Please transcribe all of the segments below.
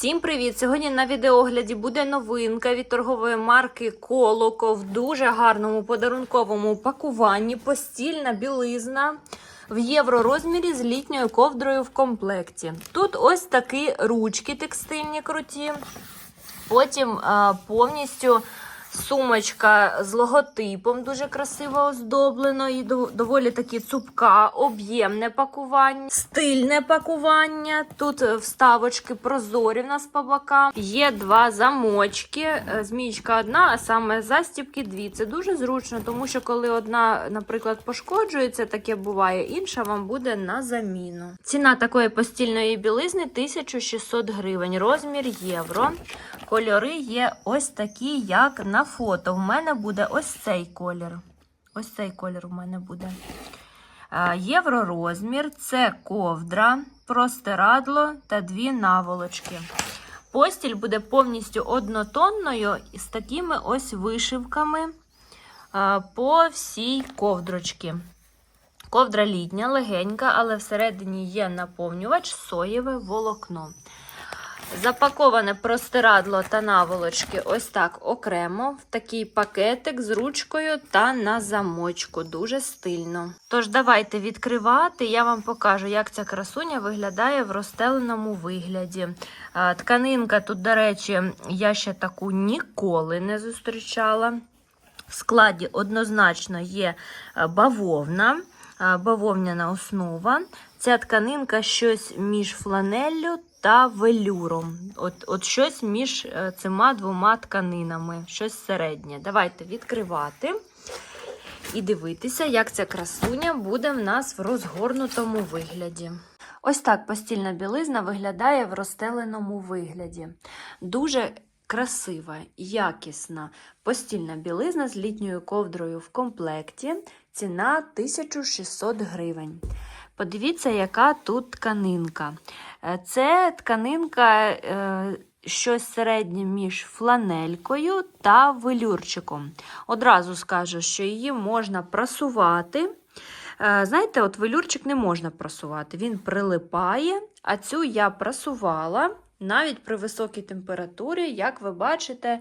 Всім привіт! Сьогодні на відеогляді буде новинка від торгової марки Колоко в дуже гарному подарунковому пакуванні. Постільна білизна в євророзмірі з літньою ковдрою в комплекті. Тут ось такі ручки текстильні круті. Потім повністю сумочка з логотипом дуже красиво оздоблено і доволі таки цупка, об'ємне пакування, стильне пакування. Тут е, вставочки прозорі в нас по бокам. Є два замочки. е, Змієчка одна, а саме застібки дві. Це дуже зручно, тому що коли одна, наприклад, пошкоджується, таке буває, інша вам буде на заміну. Ціна такої постільної білизни 1600 гривень, розмір євро. Кольори є ось такі, як на фото. В мене буде ось цей колір. Ось цей колір у мене буде. Е, Євро розмір, це ковдра, простирадло та дві наволочки. Постіль буде повністю однотонною з такими ось вишивками по всій ковдрочці. Ковдра літня, легенька, але всередині є наповнювач соєве волокно. Запаковане простирадло та наволочки ось так окремо, в такий пакетик з ручкою та на замочку. Дуже стильно. Тож, давайте відкривати, я вам покажу, як ця красуня виглядає в розстеленому вигляді. Тканинка тут, до речі, я ще таку ніколи не зустрічала. В складі однозначно є е, бавовна, бавовняна основа. Ця тканинка щось між фланеллю та велюром. От, от щось між е, цими двома тканинами, щось середнє. Давайте відкривати і дивитися, як ця красуня буде в нас в розгорнутому вигляді. Ось так постільна білизна виглядає в розстеленому вигляді. Дуже красива, якісна постільна білизна з літньою ковдрою в комплекті. Ціна 1600 гривень. Подивіться, яка тут тканинка. Е, Це тканинка е, щось середнє між фланелькою та велюрчиком. Одразу скажу, що її можна прасувати. Е, Знаєте, от велюрчик не можна прасувати, він прилипає, а цю я прасувала навіть при високій температурі, як ви бачите,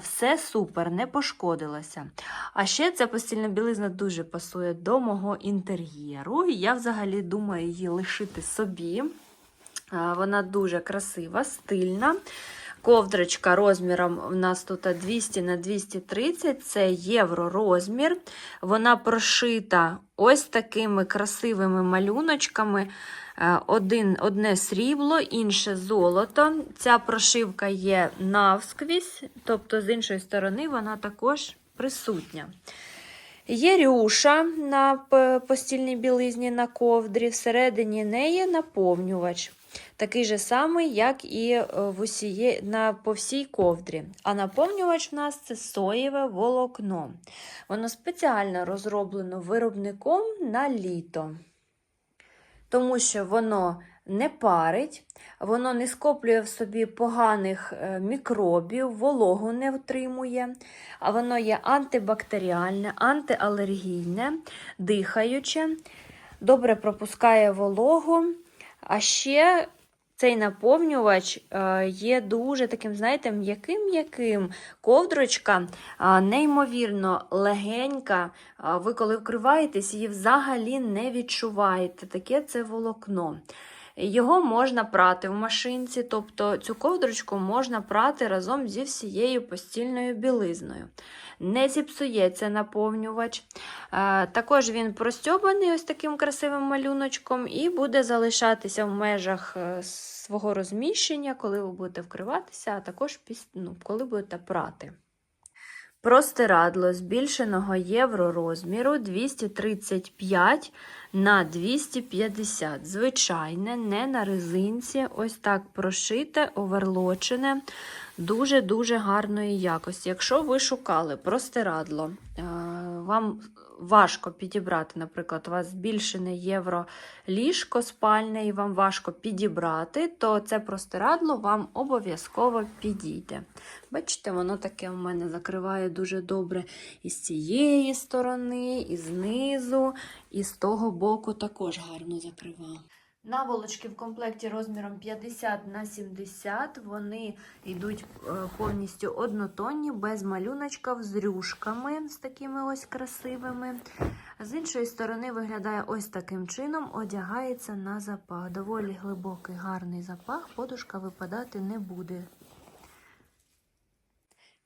все супер, не пошкодилося. А ще ця постільна білизна дуже пасує до мого інтер'єру. Я взагалі думаю її лишити собі. Вона дуже красива, стильна. Ковдрочка розміром у нас тут 200 на 230, це євро розмір. Вона прошита ось такими красивими малюночками. Е, Один, одне срібло, інше золото. Ця прошивка є навсквізь, тобто з іншої сторони вона також присутня. Є рюша на постільній білизні на ковдрі, всередині неї наповнювач. Такий же самий, як і е, в усіє, на, по всій ковдрі. А наповнювач у нас це соєве волокно. Воно спеціально розроблено виробником на літо тому що воно не парить, воно не скоплює в собі поганих е, мікробів, вологу не втримує, а воно є антибактеріальне, антиалергійне, дихаюче, добре пропускає вологу. А ще цей наповнювач е, є дуже таким, знаєте, м'яким-м'яким. Ковдрочка е, неймовірно легенька. Е, Ви, коли вкриваєтесь, її взагалі не відчуваєте. Таке це волокно. Його можна прати в машинці, тобто цю ковдрочку можна прати разом зі всією постільною білизною. Не зіпсується наповнювач. Е, Також він простьобаний ось таким красивим малюночком і буде залишатися в межах е, свого розміщення, коли ви будете вкриватися, а також ну, коли будете прати. Простирадло збільшеного євро розміру 235 на 250. Звичайне, не на резинці. Ось так прошите, оверлочене, дуже-дуже гарної якості. Якщо ви шукали простирадло, е, вам важко підібрати, наприклад, у вас збільшене євро ліжко спальне і вам важко підібрати, то це простирадло вам обов'язково підійде. Бачите, воно таке у мене закриває дуже добре і з цієї сторони, і знизу, і з того боку також гарно закриває. Наволочки в комплекті розміром 50 на 70. Вони йдуть е, повністю однотонні, без малюночка, з рюшками, з такими ось красивими. З іншої сторони виглядає ось таким чином, одягається на запах. Доволі глибокий, гарний запах, подушка випадати не буде.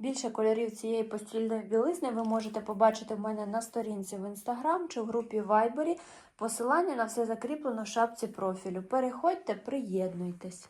Більше кольорів цієї постільної білизни ви можете побачити в мене на сторінці в інстаграм чи в групі Viber. Посилання на все закріплено в шапці профілю. Переходьте, приєднуйтесь.